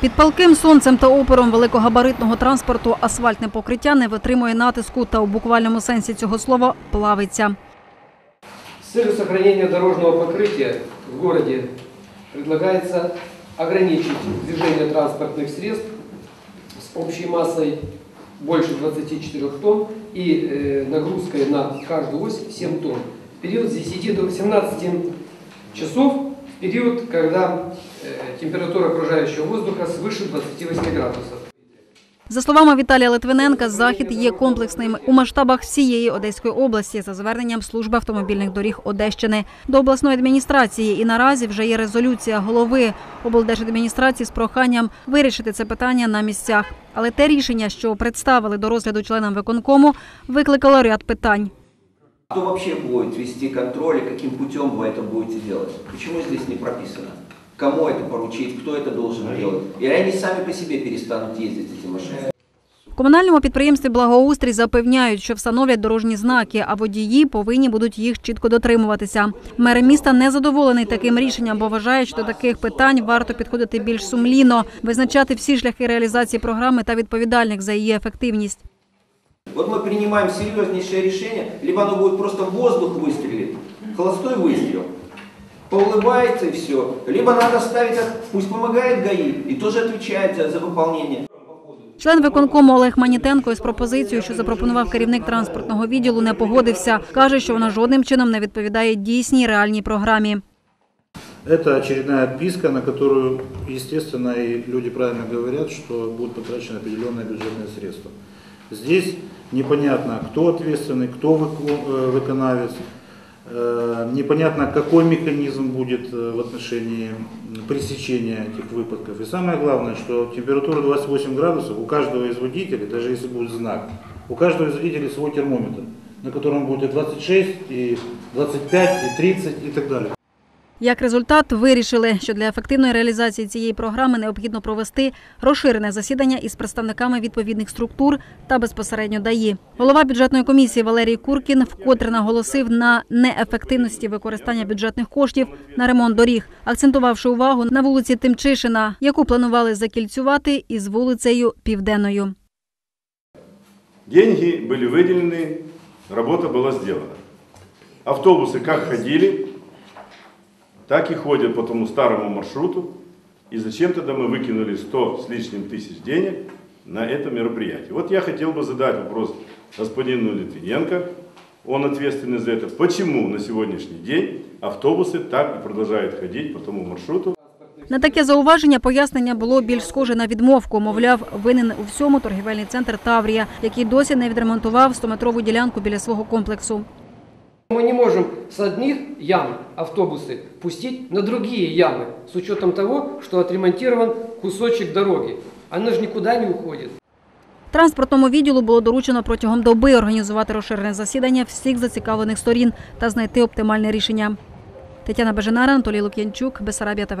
Під палким сонцем та опором великогабаритного транспорту асфальтне покриття не витримує натиску та у буквальному сенсі цього слова плавиться. С целью сохранения дорожного покрытия в городе предлагается ограничить движение транспортных средств с общей массой больше 24 тонн и э, нагрузкой на каждую ось 7 тонн. В период с 10 до 18 часов, в период, когда э, температура окружающего воздуха свыше 28 градусов. За словами Віталія Литвиненка, захід є комплексним у масштабах всієї Одеської області за зверненням служби автомобільних доріг Одещини до обласної адміністрації. І наразі вже є резолюція голови облдержадміністрації з проханням вирішити це питання на місцях. Але те рішення, що представили до розгляду членам виконкому, викликало ряд питань. Кто вообще будет вести контроль и каким путем вы это будете делать? Почему здесь не прописано? Кому это поручить, кто это должен делать? И они сами по себе перестанут ездить, эти машины. В комунальному підприємстві Благоустрій запевняють, що встановлять дорожні знаки, а водії повинні будуть їх чітко дотримуватися. Мер міста не задоволений таким рішенням, бо вважає, що до таких питань варто підходити більш сумлінно, визначати всі шляхи реалізації програми та відповідальних за її ефективність. Вот мы принимаем серьезнейшее решение, либо оно будет просто в воздух выстрелить, холостой выстрел, поулыбается и все. Либо надо ставить, как- пусть помогает ГАИ и тоже отвечает за, за выполнение. Член виконкому Олег Манітенко із пропозицією, що запропонував керівник транспортного відділу, не погодився. каже, що вона жодним чином не відповідає дійсній реальній програмі. Это очередная отписка, на которую, естественно, и люди правильно говорят, что будут потрачены определенные бюджетные средства. Здесь непонятно, кто ответственный, кто выку- э, выконавец, э, непонятно, какой механизм будет э, в отношении пресечения этих выпадков. И самое главное, что температура 28 градусов у каждого из водителей, даже если будет знак, у каждого из водителей свой термометр, на котором будет и 26, и 25, и 30 и так далее. Як результат, вирішили, що для ефективної реалізації цієї програми необхідно провести розширене засідання із представниками відповідних структур та безпосередньо ДАІ. Голова бюджетної комісії Валерій Куркін вкотре наголосив на неефективності використання бюджетних коштів на ремонт доріг, акцентувавши увагу на вулиці Тимчишина, яку планували закільцювати із вулицею Південною. Деньги были выделены, работа была сделана. Автобусы как ходили, так и ходят по тому старому маршруту. И зачем тогда мы выкинули 100 с лишним тысяч денег на это мероприятие? Вот я хотел бы задать вопрос господину Литвиненко, он ответственный за это. Почему на сегодняшний день автобусы так и продолжают ходить по тому маршруту? На таке зауваження пояснення було більш схоже на відмовку. Мовляв, винен у всьому торгівельний центр Таврія, який досі не відремонтував 100-метрову ділянку біля свого комплексу. Мы не можем с одних ям автобусы пустить на другие ямы, с учетом того, что отремонтирован кусочек дороги. Она же никуда не уходит. Транспортному відділу було доручено протягом доби організувати розширене засідання всіх зацікавлених сторін та знайти оптимальне рішення. Тетяна Беженара, Анатолій Лук'янчук, Бесарабія ТВ.